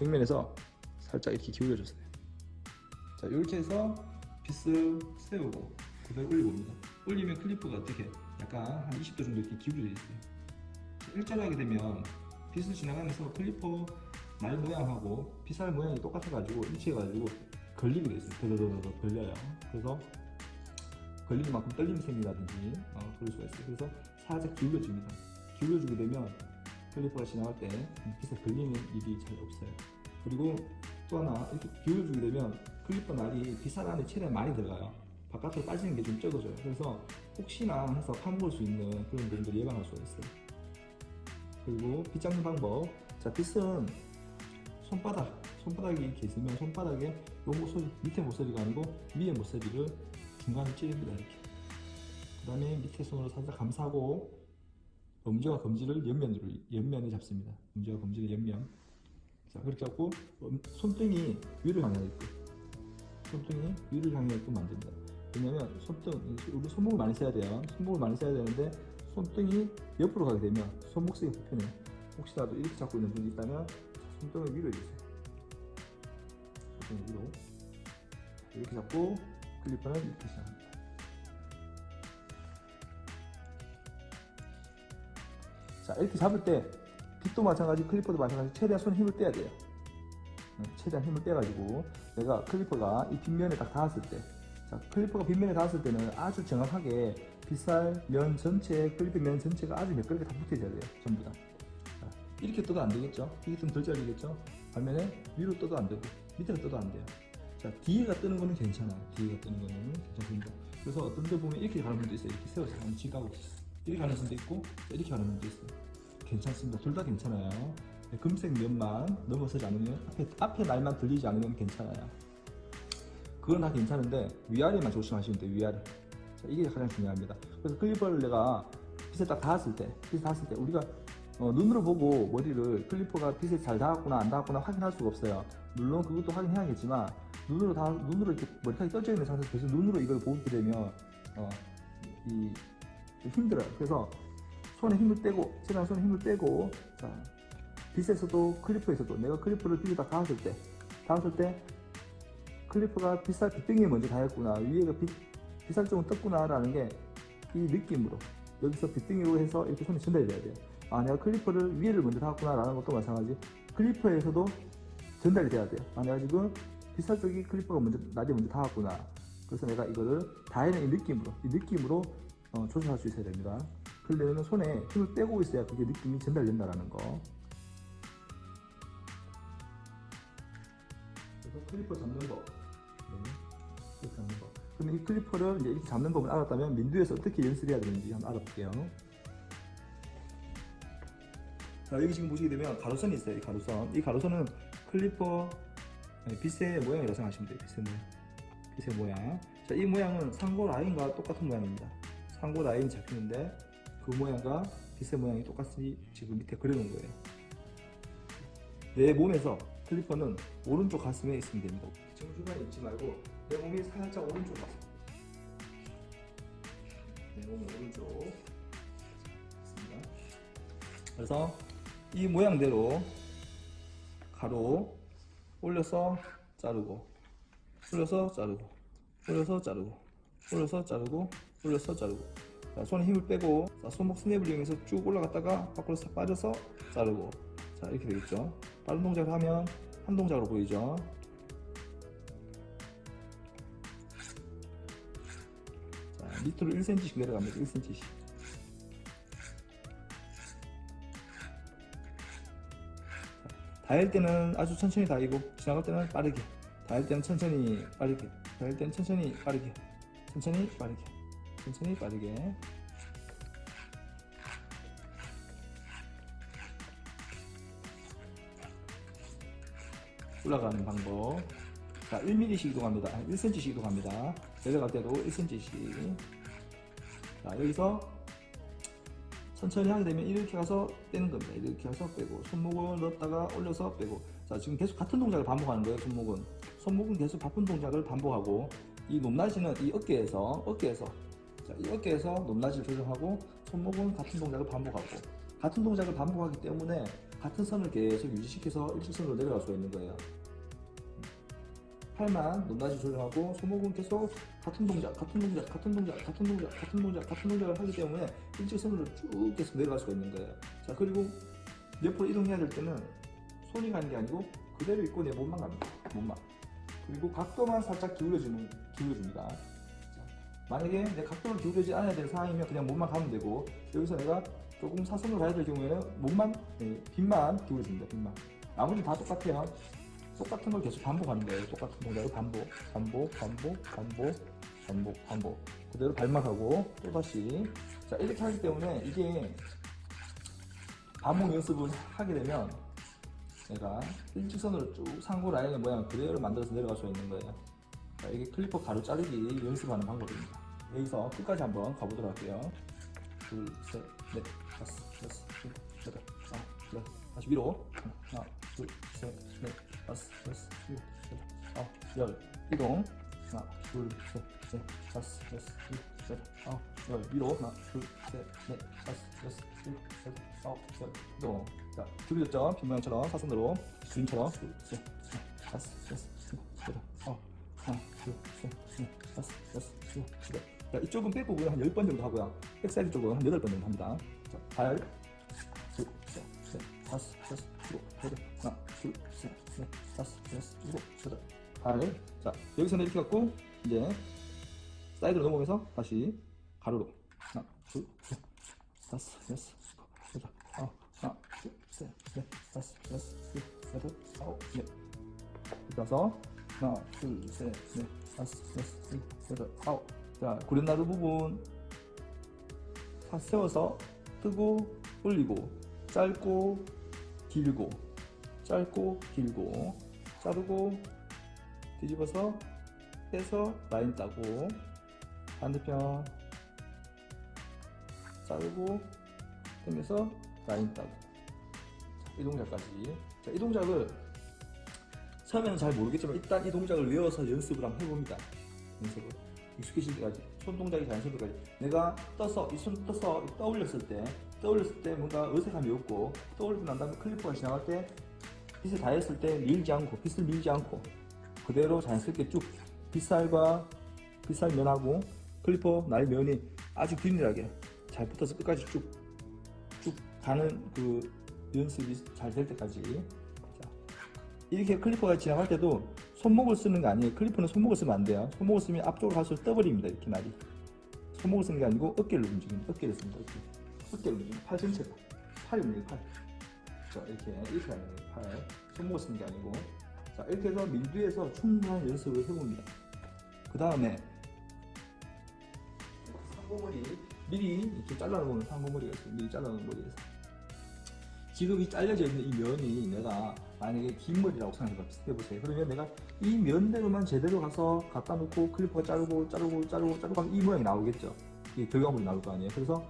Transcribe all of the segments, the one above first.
벽면에서 살짝 이렇게 기울여줬어요. 자 이렇게 해서 빗을 세우고 그대로 올려봅니다. 올리면 클리프가 어떻게 약간 한 20도 정도 이렇게 기울여져 있어요. 일자로 하게 되면 빗을 지나가면서 클리퍼 날 모양하고 빗살 모양이 똑같아가지고 일치해가지고 걸리게 돼 있어요. 더더더더 걸려요. 그래서 걸리는 만큼 떨림이 생기다든지 어, 그럴 수가 있어요. 그래서 살짝 기울여줍니다. 기울여주게 되면 클리퍼가 지나갈 때 빗에 걸리는 일이 잘 없어요. 그리고 또 하나 이렇게 기울여주게 되면 클리퍼 날이 빗살 안에 최대한 많이 들어가요. 바깥으로 빠지는 게 좀 적어져요. 그래서 혹시나 해서 파먹을 수 있는 그런 부분들 예방할 수가 있어요. 그리고 빗 잡는 방법. 자, 빗은 손바닥, 손바닥이 이렇게 있으면 손바닥에 요 모서리, 밑에 모서리가 아니고 위에 모서리를 중간에 찌릅니다. 이렇게. 그 다음에 밑에 손으로 살짝 감싸고 엄지와 검지를 옆면으로, 옆면에 잡습니다. 엄지와 검지를 옆면. 자, 그렇게 잡고 엄- 손등이 위를 향해 있고 손등이 위를 향해 있고 만듭니다. 왜냐면 손등, 우리 손목을 많이 써야 돼요. 손목을 많이 써야 되는데 손등이 옆으로 가게 되면 손목 쓰기 불편해요. 혹시라도 이렇게 잡고 있는 분이 있다면 손등을 위로 해주세요. 손등을 위로. 이렇게 잡고 클리퍼는 이렇게 시작합니다. 자, 이렇게 잡을 때 빗도 마찬가지, 클리퍼도 마찬가지, 최대한 손 힘을 떼야 돼요. 네, 최대한 힘을 떼가지고 내가 클리퍼가 이 빗면에 딱 닿았을 때, 자, 클리퍼가 빗면에 닿았을 때는 아주 정확하게 빗살 면 전체, 클리퍼 면 전체가 아주 매끄럽게 다 붙어져야 돼요. 전부 다. 자, 이렇게 떠도 안 되겠죠? 이게 좀 덜 잘리겠죠? 반면에 위로 떠도 안 되고 밑으로 떠도 안 돼요. 자, 뒤에가 뜨는 거는 괜찮아요. 뒤에가 뜨는 거는 괜찮습니다. 그래서 어떤 데 보면 이렇게 가는 분도 있어요. 이렇게 세워서 가는 지가고 이렇게 가는 분도 있고 이렇게 가는 분도 있어요. 괜찮습니다. 둘 다 괜찮아요. 네, 금색 면만 넘어서지 않으면 앞에, 앞에 날만 들리지 않으면 괜찮아요. 그건 다 괜찮은데 위아래만 조심하시면 돼요. 위아래. 자, 이게 가장 중요합니다. 그래서 클리퍼를 내가 빛에 딱 닿았을 때, 빛에 닿았을 때 우리가 어, 눈으로 보고 머리를 클리퍼가 빛에 잘 닿았구나 안 닿았구나 확인할 수가 없어요. 물론 그것도 확인해야겠지만 눈으로 다 눈으로 이렇게 머리카락이 떠져 있는 상태에서 계속 눈으로 이걸 보게 되면 어, 이좀 힘들어요. 그래서 손에 힘을 빼고 최대한 손에 힘을 빼고 자 빛에서도 클리퍼에서도 내가 클리퍼를 빛에 딱 닿았을 때 닿았을 때 클리퍼가 빛살 빗등에 먼저 닿았구나 위에가 빛 빛살 쪽은 떴구나라는 게 이 느낌으로 여기서 빗등으로 해서 이렇게 손에 전달이 돼야 돼요. 아 내가 클리퍼를 위에를 먼저 닿았구나라는 것도 마찬가지. 클리퍼에서도 전달이 돼야 돼요. 아 내가 지금 빗살 쪽이 클리퍼가 먼저 낮에 먼저 닿았구나. 그래서 내가 이거를 닿는 이 느낌으로 이 느낌으로 어, 조절할 수 있어야 됩니다. 그러려면 손에 힘을 빼고 있어야 그게 느낌이 전달된다라는 거. 그래서 클리퍼 잡는 법. 네. 클리퍼 잡는 법. 그러면 이 클리퍼를 이제 이렇게 잡는 법을 알았다면 민두에서 어떻게 연습해야 되는지 한번 알아볼게요. 자 여기 지금 보시게 되면 가로선이 있어요. 이 가로선. 이 가로선은 클리퍼 네, 빛의 모양이라고 생각하시면 돼요. 빛의 모양. 빛의 모양. 자, 이 모양은 상고 라인과 똑같은 모양입니다. 상고 라인이 잡히는데 그 모양과 빛의 모양이 똑같이 지금 밑에 그려놓은 거예요. 내 몸에서 클리퍼는 오른쪽 가슴에 있으면 됩니다. 정중간에 있지 말고 내 몸이 살짝 오른쪽으로 가세요. 내 몸은 오른쪽. 있습니다. 그래서 이 모양대로 가로 올려서 자르고 올려서 자르고 올려서 자르고 올려서 자르고 올려서 자르고. 자, 손에 힘을 빼고 자, 손목 스냅을 이용해서 쭉 올라갔다가 밖으로 싹 빠져서 자르고. 자 이렇게 되겠죠? 다른 동작을 하면 한 동작으로 보이죠? 자 밑으로 1cm씩 내려갑니다. 1cm씩. 닿을 때는 아주 천천히 닿이고 지나갈 때는 빠르게. 닿을 때는 천천히 빠르게. 닿을 때는 천천히 빠르게. 천천히 빠르게 천천히 빠르게. 올라가는 방법. 자 1mm씩 이동합니다. 1cm씩 이동합니다. 내려갈 때도 1cm씩 자 여기서 천천히 하게 되면 이렇게 가서 빼는 겁니다. 이렇게 가서 빼고 손목을 넣었다가 올려서 빼고. 자 지금 계속 같은 동작을 반복하는 거예요. 손목은. 손목은 계속 바쁜 동작을 반복하고 이 높낮이는 이 어깨에서 어깨에서 자, 이 어깨에서 높낮이를 조정하고 손목은 같은 동작을 반복하고 같은 동작을 반복하기 때문에 같은 선을 계속 유지시켜서 일직선으로 내려갈 수가 있는 거예요. 팔만 높낮이 조절하고 손목은 계속 같은 동작, 같은 동작, 같은 동작, 같은 동작, 같은 동작, 같은 동작을 하기 때문에 일직선으로 쭉 계속 내려갈 수가 있는 거예요. 자 그리고 옆으로 이동해야 될 때는 손이 가는 게 아니고 그대로 있고 내 몸만 갑니다. 몸만. 그리고 각도만 살짝 기울여주는 기울여줍니다. 자, 만약에 내 각도를 기울여지 않아야 될 상황이면 그냥 몸만 가면 되고 여기서 내가 조금 사선으로 가야 될 경우에는 몸만 예, 빗만 기울여줍니다. 빗만. 나머지 다 똑같아요. 똑같은 걸 계속 반복하는 거예요. 똑같은 동작을 반복, 반복, 반복, 반복, 반복, 반복. 그대로 발막하고 또 다시. 자 이렇게 하기 때문에 이게 반복 연습을 하게 되면 내가 일직선으로 쭉 상고 라인의 모양을 그대로 만들어서 내려갈 수 있는 거예요. 자, 이게 클리퍼 가로 자르기 연습하는 방법입니다. 여기서 끝까지 한번 가보도록 할게요. 둘, 셋, 넷, 다섯, 여섯, 일곱, 여덟, 아홉, 열. 다시 위로. 하나, 둘, 셋, 넷, 다섯, 여섯, 일곱, 여덟, 아홉, 열. 이동. 하나, 둘, 셋, 넷, 다섯, 여섯, 일곱, 여덟, 아홉, 열. 위로. 하나, 둘, 셋, 넷, 다섯, 여섯, 일곱, 여덟, 아홉, 열. 이동. 자, 줄여졌죠? 빈 모양처럼 사선으로. 그림처럼. 둘, 셋, 넷, 다섯, 여섯, 일곱, 여덟, 아홉. 넷. 자, 이쪽은 백부분 한 10번 정도 하고요. 백사이드 쪽은 한 8번 정도 합니다. 자, 발. 둘, 셋, 넷, 다섯, 여섯, 일곱, 여덟. 하나, 둘, 셋, 넷, 다섯, 여섯, 일곱, 여덟. 발. 자, 여기서는 이렇게 갖고, 이제, 사이드로 넘어오면서 다시 가로로. 하나, 둘, 셋, 다섯, 여섯, 일곱, 여덟, 아홉. 하나, 둘, 셋, 넷, 다섯, 여섯, 일곱, 여덟, 아홉, 열. 이렇게 와서, 하나, 둘, 셋, 넷, 다섯, 여섯, 일곱, 여덟, 아홉. 자, 구렛나루 부분. 다 세워서 뜨고 올리고 짧고 길고 짧고 길고 자르고 뒤집어서 빼서 라인 따고 반대편 자르고 당겨서 라인 따고. 자, 이 동작까지. 자, 이 동작을 처음에는 잘 모르겠지만 일단 이 동작을 외워서 연습을 한번 해봅니다. 연습을. 익숙해질 때까지 손 동작이 자연스러울 때까지. 내가 떠서 이 손 떠서 떠올렸을 때 떠올렸을 때 뭔가 어색함이 없고 떠올리고 난 다음에 클리퍼가 지나갈 때 빗을 다 했을 때 밀지 않고 빗을 밀지 않고 그대로 자연스럽게 쭉 빗살과 빗살 면하고 클리퍼 날 면이 아주 균일하게 잘 붙어서 끝까지 쭉 쭉 가는 그 연습이 잘 될 때까지 자, 이렇게 클리퍼가 지나갈 때도 손목을 쓰는 게 아니에요. 클리퍼는 손목을 쓰면 안 돼요. 손목을 쓰면 앞쪽으로 갈수록 떠버립니다. 이렇게 날이. 손목을 쓰는 게 아니고 어깨를 움직입니다. 어깨를 씁니다. 어깨. 어깨를 움직입니다. 팔 전체가. 팔이 움직여요. 팔. 자, 이렇게, 이렇게 하는 거예요. 팔. 손목을 쓰는 게 아니고. 자, 이렇게 해서 민두에서 충분한 연습을 해봅니다. 그 다음에 상고머리 미리 이렇게 잘라놓은 상고머리가 있어요. 미리 잘라놓은 있어요. 지금 이 잘려져 있는 이 면이 내가 만약에 긴 머리라고 생각해보세요. 그러면 내가 이 면대로만 제대로 가서 갖다 놓고 클리퍼 자르고 자르고 자르고 자르고 하면 이 모양이 나오겠죠. 이 결과물이 나올 거 아니에요. 그래서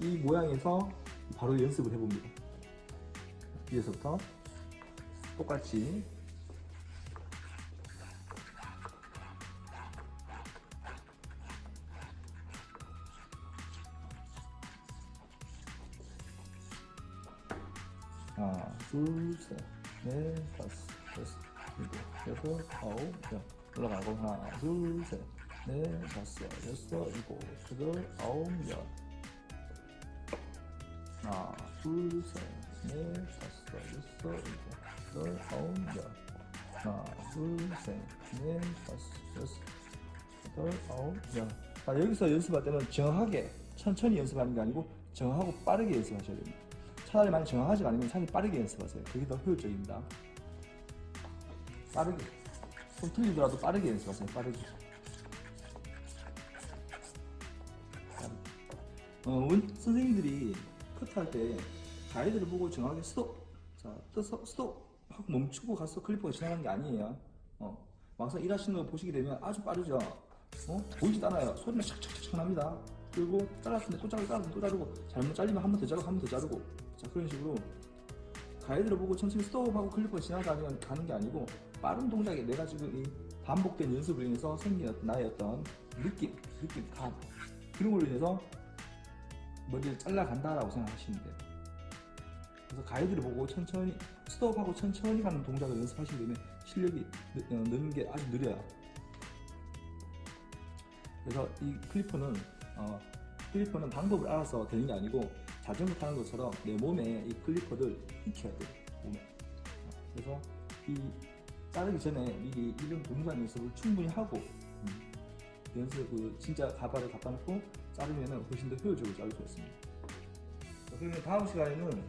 이 모양에서 바로 연습을 해봅니다. 위에서부터 똑같이 하나, 둘, 셋, 넷, 다섯, 여섯, 일곱, 여덟, 아홉, 열. 올라가고 하나, 둘, 셋, 넷, 다섯, 여섯, 일곱, 여덟, 아홉, 열. 하나, 둘, 셋, 넷, 다섯, 여섯, 일곱, 여덟, 아홉, 열. 하나, 둘, 셋, 넷, 다섯, 여섯, 여덟, 아홉, 열. 자, 여기서 연습할 때는 정확하게 천천히 연습하는 게 아니고 정확하고 빠르게 연습하셔야 됩니다. 차라리 많이 정확하지 않으면 차라리 빠르게 연습하세요. 그게 더 효율적입니다. 빠르게. 좀 틀리더라도 빠르게 연습하세요. 빠르게. 어, 원, 선생님들이 커트할 때 가이드를 보고 정확하게 스톱. 자, 떠서 스톱. 하고 멈추고 가서 클리퍼가 지나가는 게 아니에요. 어, 막상 일하시는 거 보시게 되면 아주 빠르죠. 어? 보이지도 않아요. 소리가 샥샥샥 납니다. 그리고 잘랐는데 또 자르고 잘랐는데 또 자르고 잘못 잘리면 한 번 더 자르고 한 번 더 자르고 자 그런 식으로 가이드를 보고 천천히 스톱하고 클리퍼 지나가는 가는 게 아니고 빠른 동작에 내가 지금 이 반복된 연습으로 인해서 생긴 나의 어떤 느낌, 느낌, 감 그런 걸로 인해서 머리를 잘라간다라고 생각하시면 돼요. 그래서 가이드를 보고 천천히 스톱하고 천천히 가는 동작을 연습하시게 되면 실력이 느, 어, 느는 게 아주 느려요. 그래서 이 클리퍼는 어, 클리퍼는 방법을 알아서 되는 게 아니고 자전거 타는 것처럼 내 몸에 이 클리퍼를 익혀야 돼요. 몸에. 어, 그래서 이 자르기 전에 미리 이런 동작 연습을 충분히 하고 음, 연습 그 진짜 가발을 갖다 놓고 자르면은 훨씬 더 효율적으로 자를 수 있습니다. 자, 그러면 다음 시간에는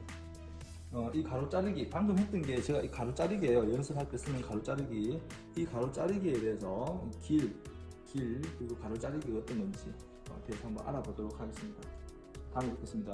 어, 이 가로 자르기 방금 했던 게 제가 이 가로 자르기예요. 연습할 때 쓰는 가로 자르기. 이 가로 자르기에 대해서 길, 길 그리고 가로 자르기가 어떤 건지 어, 대해서 한번 알아보도록 하겠습니다. 다음에 뵙겠습니다.